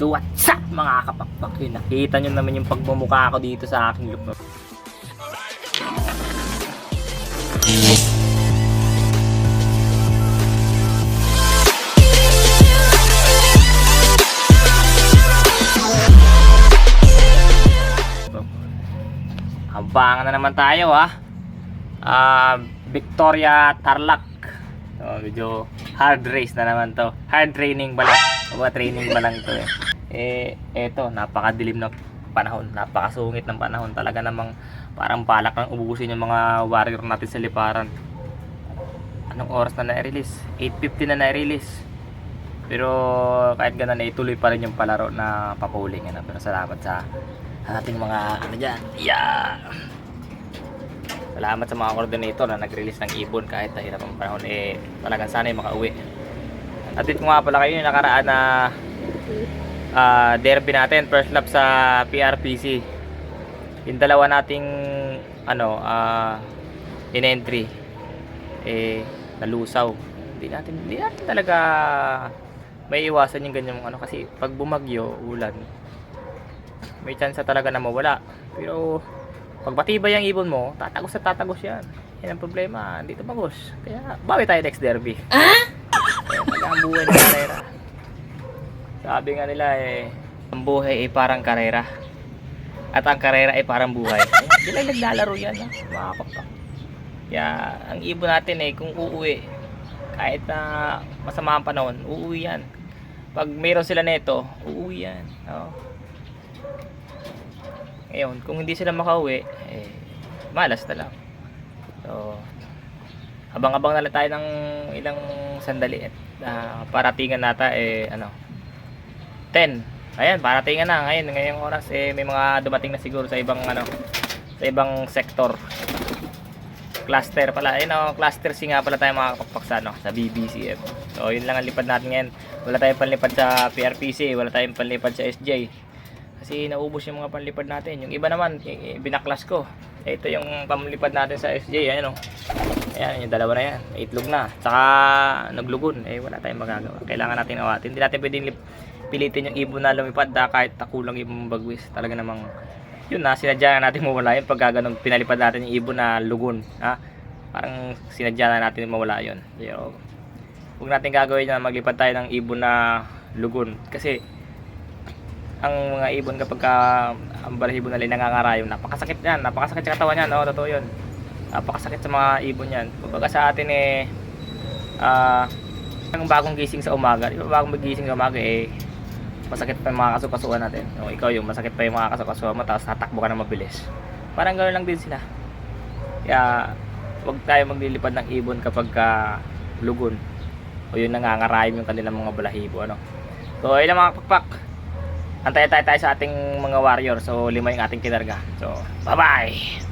So what's up mga kapakpak yun Nakita nyo naman yung pagmumukha ko dito sa aking look Abangan na naman tayo ha Ah, Victoria Tarlac So, medyo hard race na naman to. Hard training ba lang? Ba training ba lang to eh. Eh, eto, napakadilim na panahon. Napakasungit ng panahon. Talaga namang parang balak ng ubusin yung mga warrior natin sa liparan. Anong oras na na-release? 8.50 na na-release. Pero kahit ganun eh, tuloy pa rin yung palaro na papuling. Ano? Pero salamat sa ating mga ano dyan. Yeah! Salamat sa mga coordinator na nag-release ng ibon kahit nahirap ang panahon eh talagang sana'y makauwi. At dito nga pala kayo yung nakaraan na ah, derby natin, first lap sa PRPC. Yung dalawa nating ano, ah in-entry eh nalusaw. Hindi natin hindi natin talaga may iwasan yung ganyan ano kasi pag bumagyo, ulan, may chance talaga na mawala. Pero pag matibay ang ibon mo, tatagos at tatagos yan. Yan ang problema, hindi tumagos. Kaya, bawi tayo next derby. Ah? Kaya pala ang buhay ng. Sabi nga nila eh, ang buhay ay parang karera. At ang karera ay parang buhay. Kaya, Di lang naglalaro yan, ha? mga kapak. Kaya, ang ibon natin eh, kung uuwi, kahit na masama ang panahon, uuwi yan. Pag mayroon sila nito, uuwi yan. Oh. Ngayon, kung hindi sila makauwi, eh, malas na lang. So, abang-abang na lang tayo ng ilang sandali at ah, paratingan nata eh, ano, 10. Ayan, paratingan na. Ngayon, ngayong oras, eh, may mga dumating na siguro sa ibang, ano, sa ibang sektor. Cluster pala. Ayun, oh, cluster C nga pala tayo mga kapaksa, no, sa BBCF. So, yun lang ang lipad natin ngayon. Wala tayong panlipad sa PRPC, wala tayong panlipad sa SJ. Kasi naubos yung mga panlipad natin. Yung iba naman, binaklas ko. Ito yung panlipad natin sa SJ. Ayan o. Ayan, yung dalawa na yan. Itlog na. Tsaka naglugon. Eh, wala tayong magagawa. Kailangan natin awatin. Hindi natin pwedeng lip- pilitin yung ibon na lumipad da, kahit takulang ibon bagwis. Talaga namang yun na, sinadya na natin mawala yun pag ganun pinalipad natin yung ibon na lugon. Ha? Parang sinadya na natin mawala yun. Pero, huwag natin gagawin na maglipad tayo ng ibon na lugon. Kasi, ang mga ibon kapag ka, ang balahibo ay nangangarayom, napakasakit yan, napakasakit sa katawan yan, no? totoo yun. Napakasakit sa mga ibon yan. Kumbaga sa atin eh, ah, ang bagong gising sa umaga, di ba bagong magising sa umaga eh, masakit pa yung mga kasukasuan natin. No, ikaw yung masakit pa yung mga kasukasuan mo, tapos tatakbo ka na mabilis. Parang gano'n lang din sila. Kaya, huwag tayo maglilipad ng ibon kapag ka lugon. O yun nangangarayom yung kanilang mga balahibo. Ano? So, ayun lang mga pakpak. Antay tayo tayo sa ating mga warrior. So, lima yung ating kinarga. So, bye-bye!